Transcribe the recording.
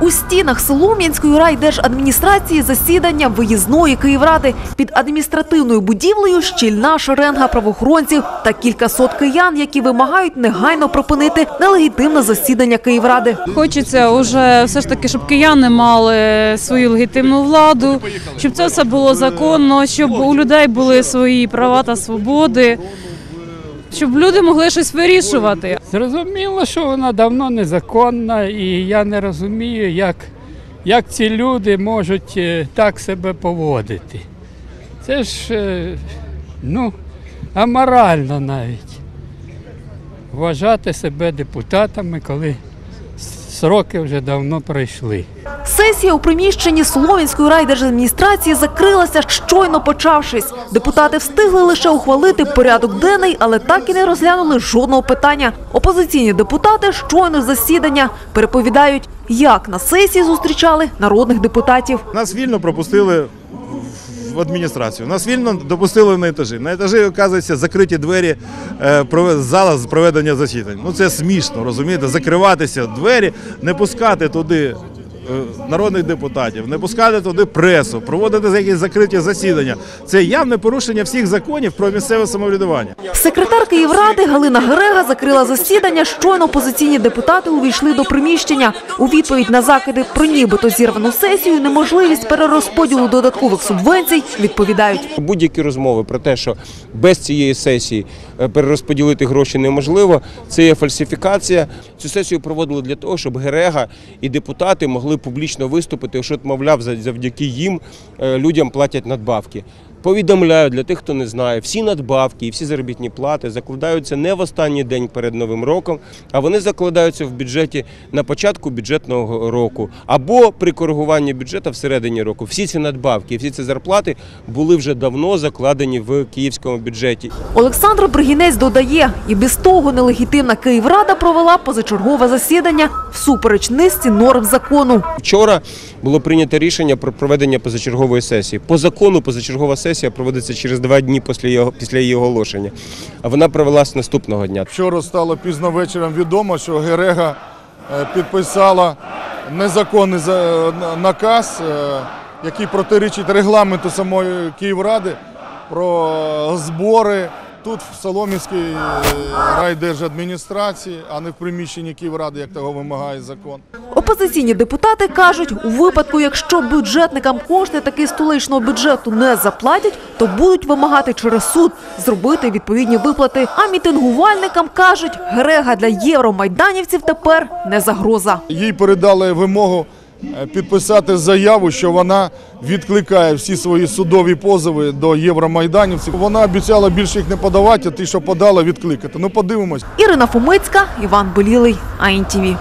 У стінах Солом'янської райдержадміністрації засідання виїзної Київради. Під адміністративною будівлею щільна шеренга правоохоронців та кількасот киян, які вимагають негайно припинити нелегітимне засідання Київради. Хочеться вже все ж таки, щоб кияни мали свою легітимну владу, щоб це все було законно, щоб у людей були свої права та свободи, щоб люди могли щось вирішувати. Зрозуміло, що вона давно незаконна, і я не розумію, як, як ці люди можуть е, так себе поводити. Це ж е, ну, аморально навіть вважати себе депутатами, коли сроки вже давно пройшли. Сесія у приміщенні Солом'янської райдержадміністрації закрилася, щойно почавшись. Депутати встигли лише ухвалити порядок денний, але так і не розглянули жодного питання. Опозиційні депутати щойно засідання переповідають, як на сесії зустрічали народних депутатів. Нас вільно пропустили в адміністрацію. Нас вільно допустили на етажі. На етажі, оказується, закриті двері е, зала з проведення засідань. Ну це смішно, розумієте? Закриватися двері, не пускати туди. Е, Народних депутатів, не пускати туди пресу, проводити якісь закриті засідання. Це явне порушення всіх законів про місцеве самоврядування. Секретар Київради Галина Герега закрила засідання. Щойно опозиційні депутати увійшли до приміщення. У відповідь на закиди про нібито зірвану сесію, і неможливість перерозподілу додаткових субвенцій відповідають. Будь-які розмови про те, що без цієї сесії е, перерозподілити гроші неможливо, це є фальсифікація. Цю сесію проводили для того, щоб Герега і депутати могли публічно виступити, що, мовляв, завдяки їм е, людям платять надбавки. Повідомляю для тих, хто не знає, всі надбавки і всі заробітні плати закладаються не в останній день перед новим роком, а вони закладаються в бюджеті на початку бюджетного року або при коригуванні бюджету всередині року. Всі ці надбавки, всі ці зарплати були вже давно закладені в київському бюджеті. Олександр Бригінець додає, і без того нелегітимна Київрада провела позачергове засідання всупереч низці норм закону. Вчора було прийнято рішення про проведення позачергової сесії. По закону позачергова сесія проводиться через два дні після його після її оголошення. А вона провелась наступного дня. Вчора стало пізно вечором відомо, що Герега е, підписала незаконний наказ, е, який протирічить регламенту самої Київради про збори тут в Солом'янській е, райдержадміністрації, а не в приміщенні Київради, як того вимагає закон. Опозиційні депутати кажуть, у випадку, якщо бюджетникам кошти таки столичного бюджету не заплатять, то будуть вимагати через суд зробити відповідні виплати. А мітингувальникам кажуть, Грега для євромайданівців тепер не загроза. Їй передали вимогу е, підписати заяву, що вона відкликає всі свої судові позови до євромайданівців. Вона обіцяла більше їх не подавати, а ті, що подала, відкликати. Ну подивимось. Ірина Фомицька, Іван Белілий, АІНТІВІ.